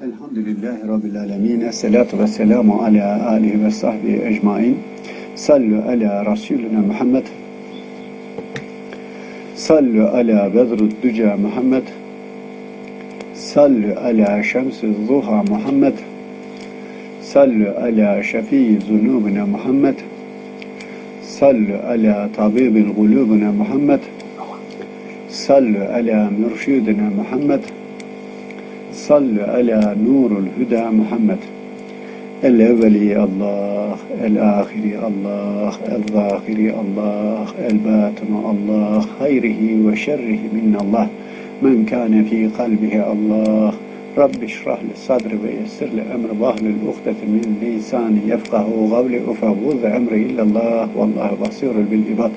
الحمد لله رب العالمين الصلاة والسلام على آله وصحبه أجمعين. صلوا على رسولنا محمد. صلوا على بدر الدجى محمد. صلوا على شمس الضحى محمد. صلوا على شفيع ذنوبنا محمد. صلوا على طبيب قلوبنا محمد. صلوا على مرشدنا محمد. صل على نور الهدى محمد. الأولي الله الآخر الله الظاهر الله الباطن الله خيره وشره من الله. من كان في قلبه الله رب اشرح لي صدري ويسر لي أمري واحلل من لساني يفقه قولي أفوض أمري إلا الله والله بصير بالعباد.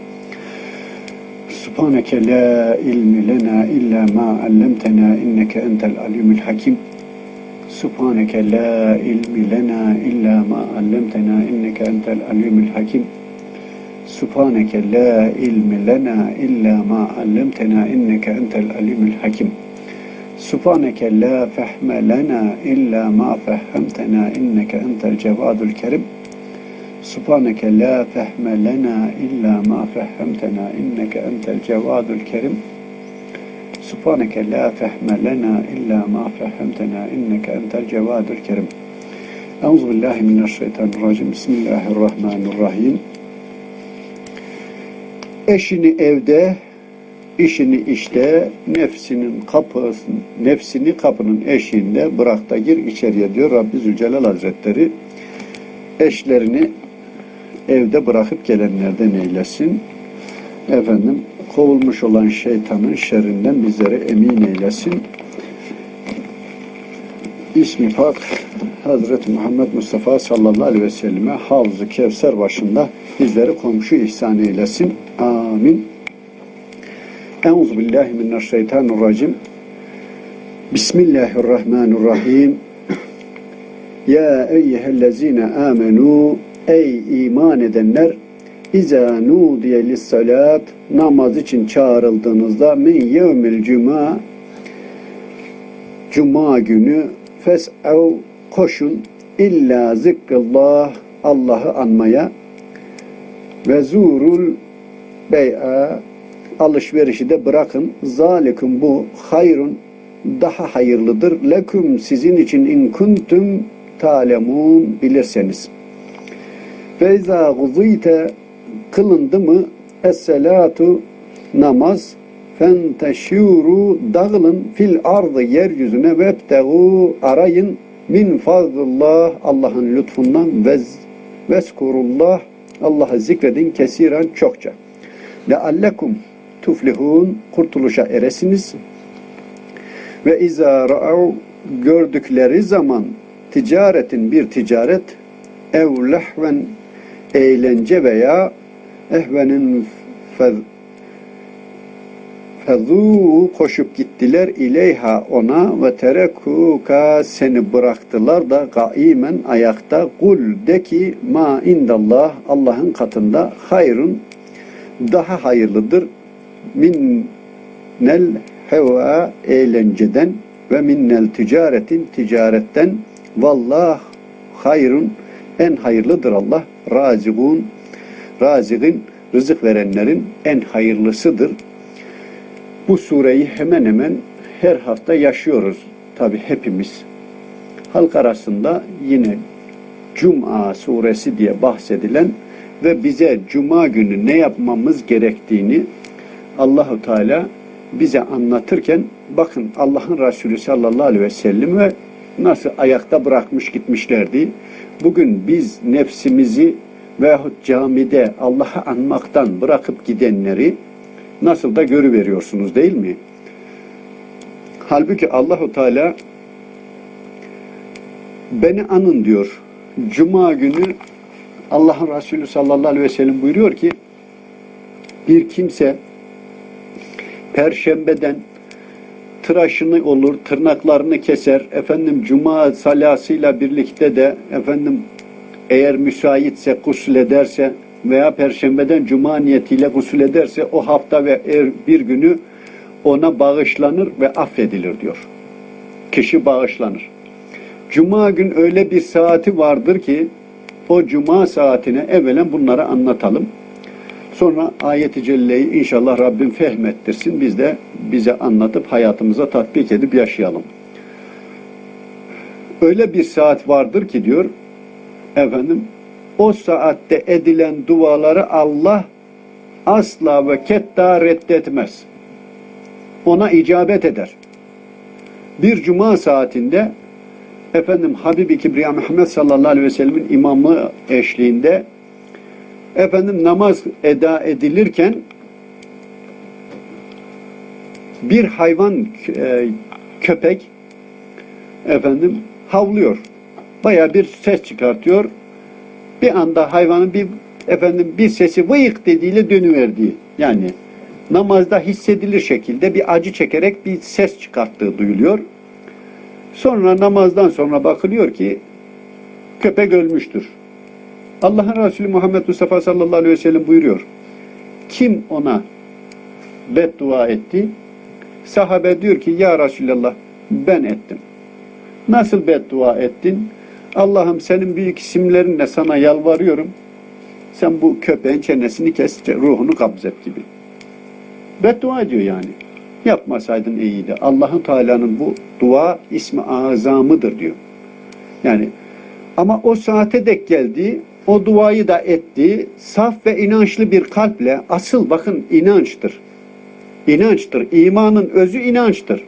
Emri illallah. Vallahu basirul bil ibad. Subhaneke la ilmi lena illa ma allamtena inneke entel alimul hakim. Subhaneke la ilmi lena illa ma allamtena inneke entel alimul hakim. Subhaneke la ilmi lena illa ma allamtena inneke entel alimul hakim. Subhaneke la fehme lena illa Subhaneke la fehme lena illa ma fehhemtena inneke entel cevadul kerim. Subhaneke la fehme lena illa ma fehhemtena inneke entel cevadul kerim. Euzu billahi mineşşeytanirracim. Bismillahirrahmanirrahim. Eşini evde, işini işte, nefsinin kapısın, nefsini kapının eşiğinde bırak da gir içeriye diyor Rabbi Zülcelal Hazretleri. Eşlerini evde bırakıp gelenlerden eylesin. Efendim kovulmuş olan şeytanın şerrinden bizleri emin eylesin. İsmi Pak Hazreti Muhammed Mustafa sallallahu aleyhi ve selleme Havz-ı Kevser başında bizleri komşu ihsan eylesin. Amin. Euzu billahi mineşşeytanirracim. Bismillahirrahmanirrahim. Ya eyyühellezine amenu Ey iman edenler İza nudiye lissalat namaz için çağrıldığınızda min yevmil cuma cuma günü fes'ev koşun illa zikrillah Allah'ı anmaya ve zurul bey'a alışverişi de bırakın. Zalikum bu hayrun daha hayırlıdır. Leküm sizin için in kuntum talemun bilirseniz. Feyza guzite kılındı mı? Es-selatu namaz. Fenteşiru dağılın fil ardı yeryüzüne vebtegu arayın. Min fazlullah Allah'ın lütfundan vez veskurullah Allah'ı zikredin kesiren çokça. Leallekum tuflihun kurtuluşa eresiniz. Ve izâ ra'av gördükleri zaman ticaretin bir ticaret. Ev lehven eğlence veya ehvenin fez, fezû koşup gittiler ileyha ona ve terekuka seni bıraktılar da gaimen ayakta. Kul de ki ma indallah Allah'ın katında hayrun daha hayırlıdır. Minnel heva eğlenceden ve minnel ticaretin ticaretten vallah hayrun en hayırlıdır Allah razigun razigin rızık verenlerin en hayırlısıdır. Bu sureyi hemen hemen her hafta yaşıyoruz tabi hepimiz. Halk arasında yine Cuma suresi diye bahsedilen ve bize cuma günü ne yapmamız gerektiğini Allahu Teala bize anlatırken bakın Allah'ın Resulü sallallahu aleyhi ve sellem ve nasıl ayakta bırakmış gitmişlerdi. Bugün biz nefsimizi veyahut camide Allah'ı anmaktan bırakıp gidenleri nasıl da görüveriyorsunuz değil mi? Halbuki Allahu Teala beni anın diyor. Cuma günü Allah'ın Resulü sallallahu aleyhi ve sellem buyuruyor ki bir kimse perşembeden tıraşını olur, tırnaklarını keser. Efendim cuma salasıyla birlikte de efendim eğer müsaitse gusül ederse veya perşembeden cuma niyetiyle gusül ederse o hafta ve er bir günü ona bağışlanır ve affedilir diyor. Kişi bağışlanır. Cuma gün öyle bir saati vardır ki o cuma saatine evvelen bunları anlatalım. Sonra ayet-i celleyi inşallah Rabbim fehmettirsin. Biz de bize anlatıp hayatımıza tatbik edip yaşayalım. Öyle bir saat vardır ki diyor efendim o saatte edilen duaları Allah asla ve ketta reddetmez. Ona icabet eder. Bir cuma saatinde efendim Habibi Kibriya Muhammed sallallahu aleyhi ve sellemin imamlığı eşliğinde efendim namaz eda edilirken bir hayvan e, köpek efendim havlıyor. Baya bir ses çıkartıyor. Bir anda hayvanın bir efendim bir sesi vıyık dediğiyle dönüverdiği yani namazda hissedilir şekilde bir acı çekerek bir ses çıkarttığı duyuluyor. Sonra namazdan sonra bakılıyor ki köpek ölmüştür. Allah'ın Resulü Muhammed Mustafa sallallahu aleyhi ve sellem buyuruyor. Kim ona beddua etti? Sahabe diyor ki ya Resulallah ben ettim. Nasıl beddua ettin? Allah'ım senin büyük isimlerinle sana yalvarıyorum. Sen bu köpeğin çenesini kes, ruhunu kabzet gibi. Beddua ediyor yani. Yapmasaydın iyiydi. Allah'ın Teala'nın bu dua ismi azamıdır diyor. Yani ama o saate dek geldi, o duayı da etti, saf ve inançlı bir kalple, asıl bakın inançtır. İnançtır. İmanın özü inançtır.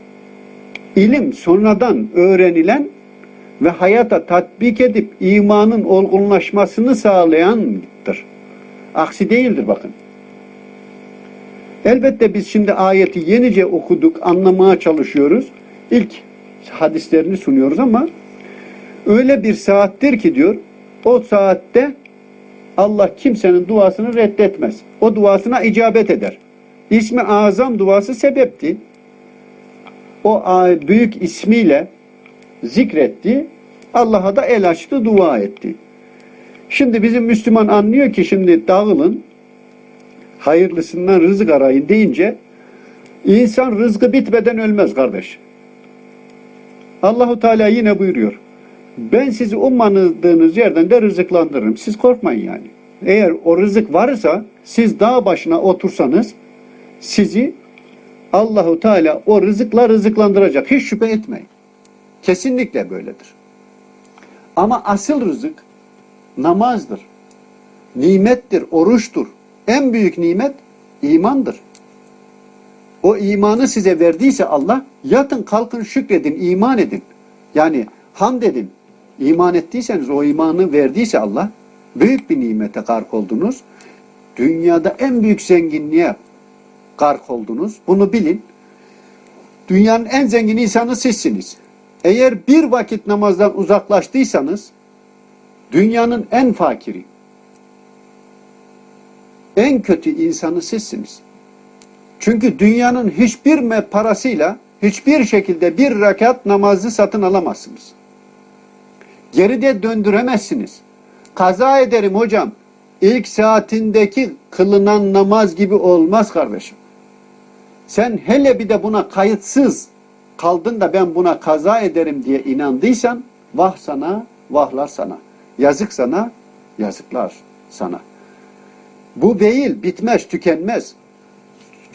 İlim sonradan öğrenilen ve hayata tatbik edip imanın olgunlaşmasını sağlayandır. Aksi değildir bakın. Elbette biz şimdi ayeti yenice okuduk, anlamaya çalışıyoruz. İlk hadislerini sunuyoruz ama öyle bir saattir ki diyor, o saatte Allah kimsenin duasını reddetmez. O duasına icabet eder. İsmi azam duası sebepti. O büyük ismiyle zikretti. Allah'a da el açtı, dua etti. Şimdi bizim Müslüman anlıyor ki şimdi dağılın, hayırlısından rızık arayın deyince insan rızkı bitmeden ölmez kardeş. Allahu Teala yine buyuruyor. Ben sizi ummadığınız yerden de rızıklandırırım. Siz korkmayın yani. Eğer o rızık varsa siz dağ başına otursanız sizi Allahu Teala o rızıkla rızıklandıracak. Hiç şüphe etmeyin. Kesinlikle böyledir. Ama asıl rızık namazdır. Nimettir, oruçtur. En büyük nimet imandır. O imanı size verdiyse Allah yatın kalkın şükredin, iman edin. Yani hamd edin. İman ettiyseniz o imanı verdiyse Allah büyük bir nimete gark oldunuz. Dünyada en büyük zenginliğe gark oldunuz. Bunu bilin. Dünyanın en zengin insanı sizsiniz. Eğer bir vakit namazdan uzaklaştıysanız dünyanın en fakiri, en kötü insanı sizsiniz. Çünkü dünyanın hiçbir parasıyla hiçbir şekilde bir rekat namazı satın alamazsınız. Geride döndüremezsiniz. Kaza ederim hocam. İlk saatindeki kılınan namaz gibi olmaz kardeşim. Sen hele bir de buna kayıtsız kaldın da ben buna kaza ederim diye inandıysan vah sana, vahlar sana. Yazık sana, yazıklar sana. Bu değil, bitmez, tükenmez.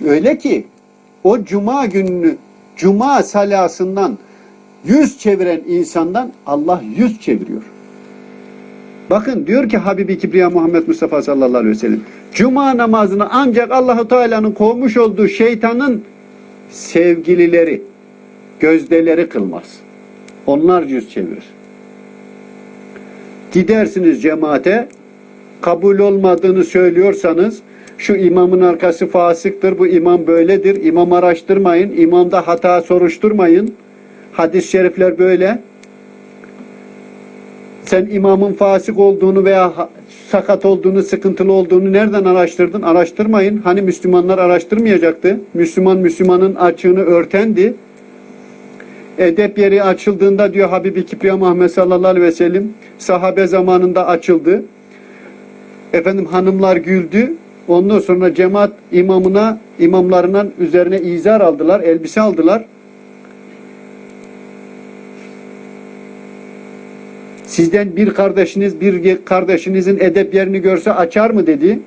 Öyle ki o cuma gününü, cuma salasından yüz çeviren insandan Allah yüz çeviriyor. Bakın diyor ki Habibi Kibriya Muhammed Mustafa sallallahu aleyhi ve sellem. Cuma namazını ancak Allahu Teala'nın kovmuş olduğu şeytanın sevgilileri, gözdeleri kılmaz. Onlar yüz çevirir. Gidersiniz cemaate, kabul olmadığını söylüyorsanız, şu imamın arkası fasıktır, bu imam böyledir, imam araştırmayın, imamda hata soruşturmayın. Hadis-i şerifler böyle. Sen imamın fasık olduğunu veya sakat olduğunu, sıkıntılı olduğunu nereden araştırdın? Araştırmayın. Hani Müslümanlar araştırmayacaktı. Müslüman Müslümanın açığını örtendi. Edep yeri açıldığında diyor Habibi Kibriya Muhammed sallallahu aleyhi ve sellem sahabe zamanında açıldı. Efendim hanımlar güldü. Ondan sonra cemaat imamına, imamlarından üzerine izar aldılar, elbise aldılar. Sizden bir kardeşiniz bir kardeşinizin edep yerini görse açar mı dedi.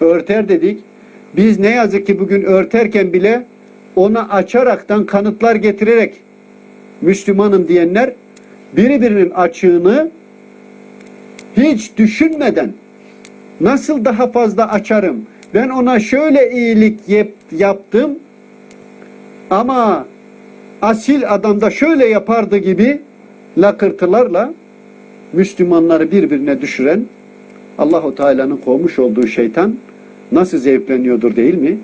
Örter dedik. Biz ne yazık ki bugün örterken bile ona açaraktan kanıtlar getirerek Müslümanım diyenler birbirinin açığını hiç düşünmeden nasıl daha fazla açarım? Ben ona şöyle iyilik yap- yaptım ama asil adam da şöyle yapardı gibi lakırtılarla Müslümanları birbirine düşüren Allahu Teala'nın kovmuş olduğu şeytan nasıl zevkleniyordur değil mi?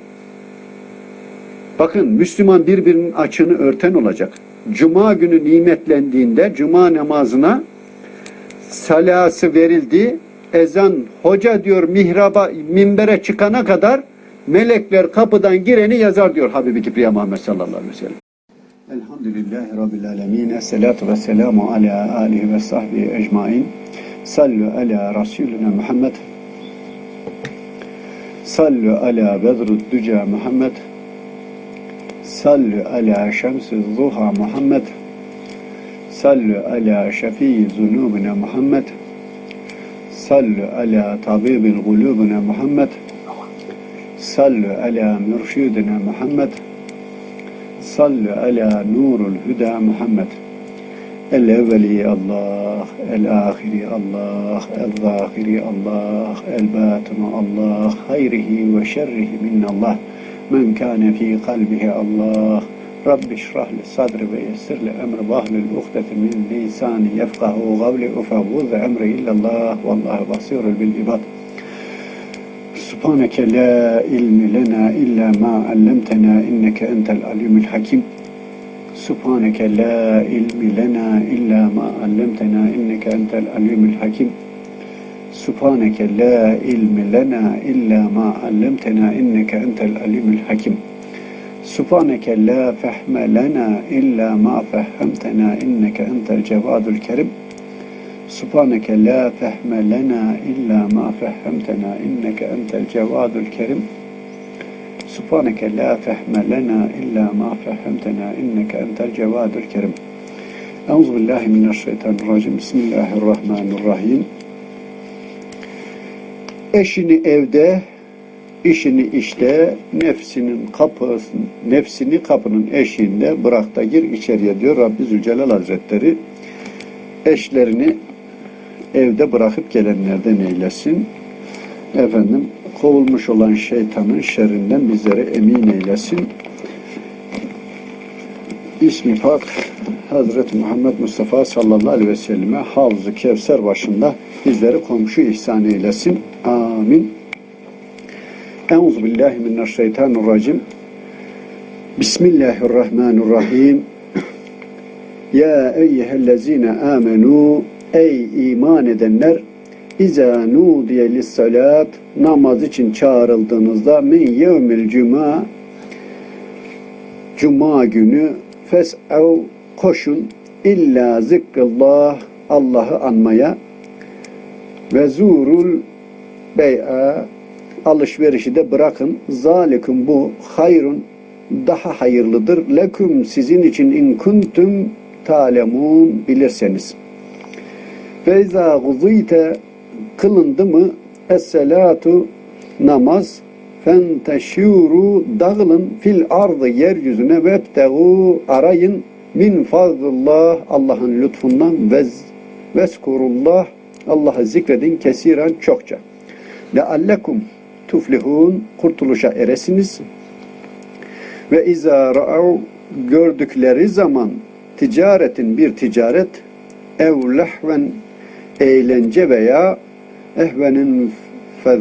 Bakın Müslüman birbirinin açığını örten olacak. Cuma günü nimetlendiğinde cuma namazına salası verildi. Ezan hoca diyor mihraba minbere çıkana kadar melekler kapıdan gireni yazar diyor Habibi Kibriya Muhammed sallallahu aleyhi ve sellem. الحمد لله رب العالمين الصلاة والسلام على آله وصحبه أجمعين صلوا على رسولنا محمد صلوا على بدر الدجى محمد صلوا على شمس الضحى محمد صلوا على شفي ذنوبنا محمد صلوا على طبيب قلوبنا محمد صلوا على مرشدنا محمد صل على نور الهدى محمد. الأولي الله الآخر الله الظاهر الله الباطن الله خيره وشره من الله. من كان في قلبه الله رب اشرح لي صدري ويسر لي أمري واحلل عقدة من لساني يفقه قولي أفوض أمري إلى الله والله بصير بالعباد. Emri illallah. Vallahu basirul bil ibad. Subhaneke la ilmi lena illa ma allamtena inneke entel alimul hakim. Subhaneke la ilmi lena illa ma allamtena inneke entel alimul hakim. Subhaneke la ilmi lena illa ma allamtena inneke entel alimul hakim. Subhaneke la fehme lena illa Subhaneke la fehme lena illa ma fehhemtena inneke entel cevadul kerim. Subhaneke la fehme lena illa ma fehhemtena inneke entel cevadul kerim. Euzu billahi mineşşeytanirracim. Bismillahirrahmanirrahim. Eşini evde, işini işte, nefsinin kapısın, nefsini kapının eşiğinde bırak da gir içeriye diyor Rabbi Zülcelal Hazretleri. Eşlerini evde bırakıp gelenlerden eylesin. Efendim kovulmuş olan şeytanın şerrinden bizlere emin eylesin. İsmi Pak Hazreti Muhammed Mustafa sallallahu aleyhi ve selleme Havz-ı Kevser başında bizleri komşu ihsan eylesin. Amin. Euzu billahi mineşşeytanirracim. Bismillahirrahmanirrahim. Ya eyyühellezine amenu Ey iman edenler İza nudiye lissalat namaz için çağrıldığınızda min yevmil cuma cuma günü fes'ev koşun illa zikrullah Allah'ı anmaya ve zurul bey'a alışverişi de bırakın. Zalikum bu hayrun daha hayırlıdır. Leküm sizin için in kuntum talemun bilirseniz. Feyza guzite kılındı mı? Es-selatu namaz. Fenteşiru dağılın fil ardı yeryüzüne vebtegu arayın. Min fazlullah Allah'ın lütfundan vez veskurullah Allah'ı zikredin kesiren çokça. Leallekum tuflihun kurtuluşa eresiniz. Ve izâ ra'av gördükleri zaman ticaretin bir ticaret. Ev lehven eğlence veya ehvenin fez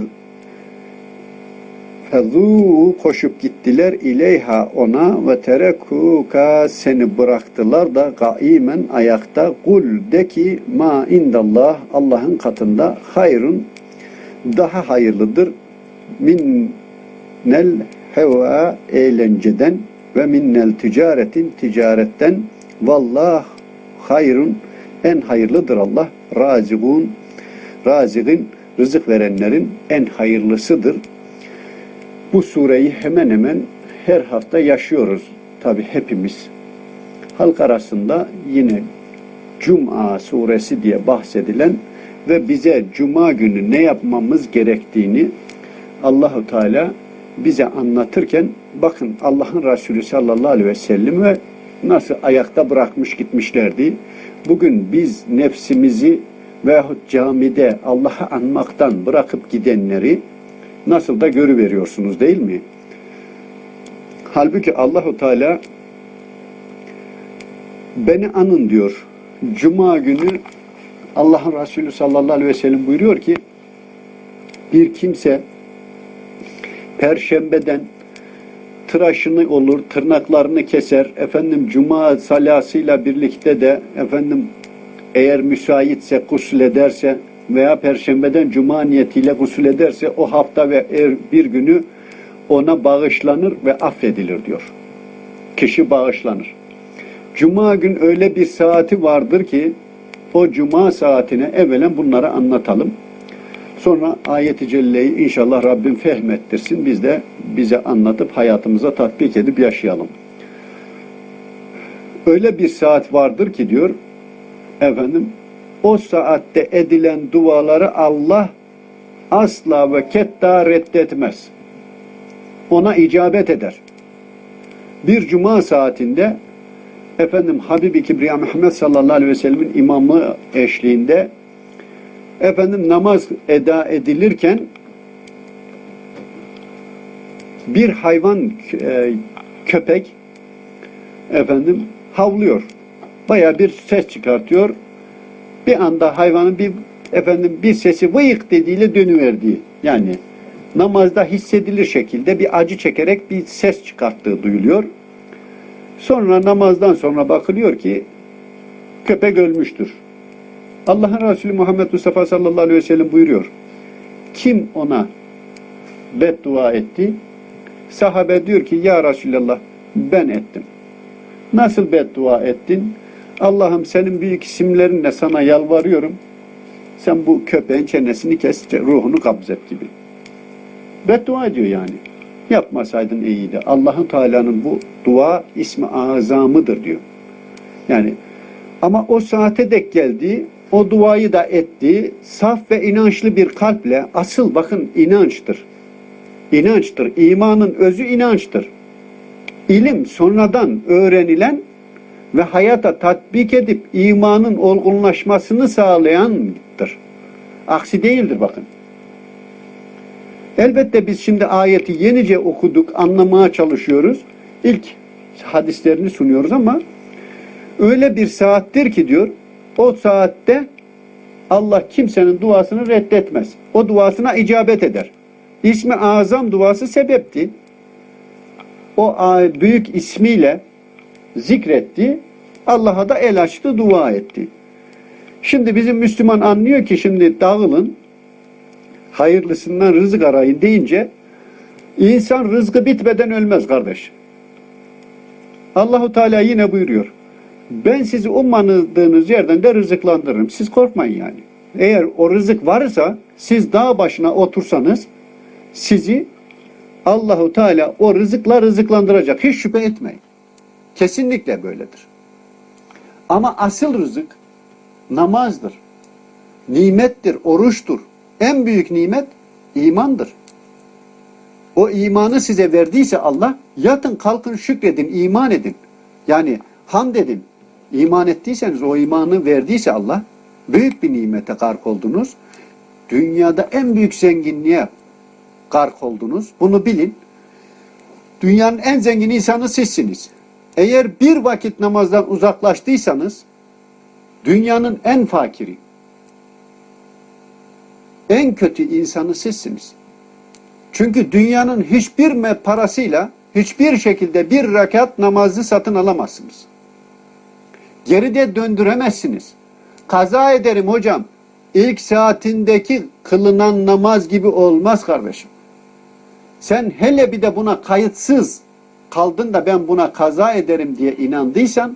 fezû koşup gittiler ileyha ona ve terekuka seni bıraktılar da gaimen ayakta kul de ki ma indallah Allah'ın katında hayrun daha hayırlıdır. Min nel heva eğlenceden ve minnel ticaretin ticaretten vallah hayrun en hayırlıdır Allah razikun razigin rızık verenlerin en hayırlısıdır. Bu sureyi hemen hemen her hafta yaşıyoruz tabi hepimiz. Halk arasında yine Cuma suresi diye bahsedilen ve bize cuma günü ne yapmamız gerektiğini Allahu Teala bize anlatırken bakın Allah'ın Resulü sallallahu aleyhi ve sellem ve nasıl ayakta bırakmış gitmişlerdi. Bugün biz nefsimizi veyahut camide Allah'ı anmaktan bırakıp gidenleri nasıl da görüveriyorsunuz değil mi? Halbuki Allahu Teala beni anın diyor. Cuma günü Allah'ın Resulü sallallahu aleyhi ve sellem buyuruyor ki bir kimse perşembeden tıraşını olur, tırnaklarını keser. Efendim cuma salasıyla birlikte de efendim eğer müsaitse gusül ederse veya perşembeden cuma niyetiyle gusül ederse o hafta ve er bir günü ona bağışlanır ve affedilir diyor. Kişi bağışlanır. Cuma gün öyle bir saati vardır ki o cuma saatine evvelen bunları anlatalım. Sonra ayet-i celleyi inşallah Rabbim fehmettirsin. Biz de bize anlatıp hayatımıza tatbik edip yaşayalım. Öyle bir saat vardır ki diyor efendim o saatte edilen duaları Allah asla ve ketta reddetmez. Ona icabet eder. Bir cuma saatinde efendim Habibi Kibriya Muhammed sallallahu aleyhi ve sellemin imamı eşliğinde efendim namaz eda edilirken bir hayvan e, köpek efendim havlıyor. Baya bir ses çıkartıyor. Bir anda hayvanın bir efendim bir sesi vıyık dediğiyle dönüverdiği yani namazda hissedilir şekilde bir acı çekerek bir ses çıkarttığı duyuluyor. Sonra namazdan sonra bakılıyor ki köpek ölmüştür. Allah'ın Resulü Muhammed Mustafa sallallahu aleyhi ve sellem buyuruyor. Kim ona beddua etti? Sahabe diyor ki ya Resulallah ben ettim. Nasıl beddua ettin? Allah'ım senin büyük isimlerinle sana yalvarıyorum. Sen bu köpeğin çenesini kes, ruhunu kabzet gibi. Beddua ediyor yani. Yapmasaydın iyiydi. Allah'ın Teala'nın bu dua ismi azamıdır diyor. Yani ama o saate dek geldi, o duayı da etti, saf ve inançlı bir kalple, asıl bakın inançtır. İnançtır. İmanın özü inançtır. İlim sonradan öğrenilen ve hayata tatbik edip imanın olgunlaşmasını sağlayandır. Aksi değildir bakın. Elbette biz şimdi ayeti yenice okuduk, anlamaya çalışıyoruz. İlk hadislerini sunuyoruz ama öyle bir saattir ki diyor, o saatte Allah kimsenin duasını reddetmez. O duasına icabet eder. İsmi azam duası sebepti. O büyük ismiyle zikretti. Allah'a da el açtı, dua etti. Şimdi bizim Müslüman anlıyor ki şimdi dağılın, hayırlısından rızık arayın deyince insan rızkı bitmeden ölmez kardeş. Allahu Teala yine buyuruyor. Ben sizi ummadığınız yerden de rızıklandırırım. Siz korkmayın yani. Eğer o rızık varsa siz dağ başına otursanız sizi Allahu Teala o rızıkla rızıklandıracak. Hiç şüphe etmeyin. Kesinlikle böyledir. Ama asıl rızık namazdır. Nimettir, oruçtur. En büyük nimet imandır. O imanı size verdiyse Allah yatın kalkın şükredin, iman edin. Yani hamd edin. İman ettiyseniz o imanı verdiyse Allah büyük bir nimete gark oldunuz. Dünyada en büyük zenginliğe gark oldunuz. Bunu bilin. Dünyanın en zengin insanı sizsiniz. Eğer bir vakit namazdan uzaklaştıysanız dünyanın en fakiri, en kötü insanı sizsiniz. Çünkü dünyanın hiçbir parasıyla hiçbir şekilde bir rekat namazı satın alamazsınız. Geride döndüremezsiniz. Kaza ederim hocam. İlk saatindeki kılınan namaz gibi olmaz kardeşim. Sen hele bir de buna kayıtsız kaldın da ben buna kaza ederim diye inandıysan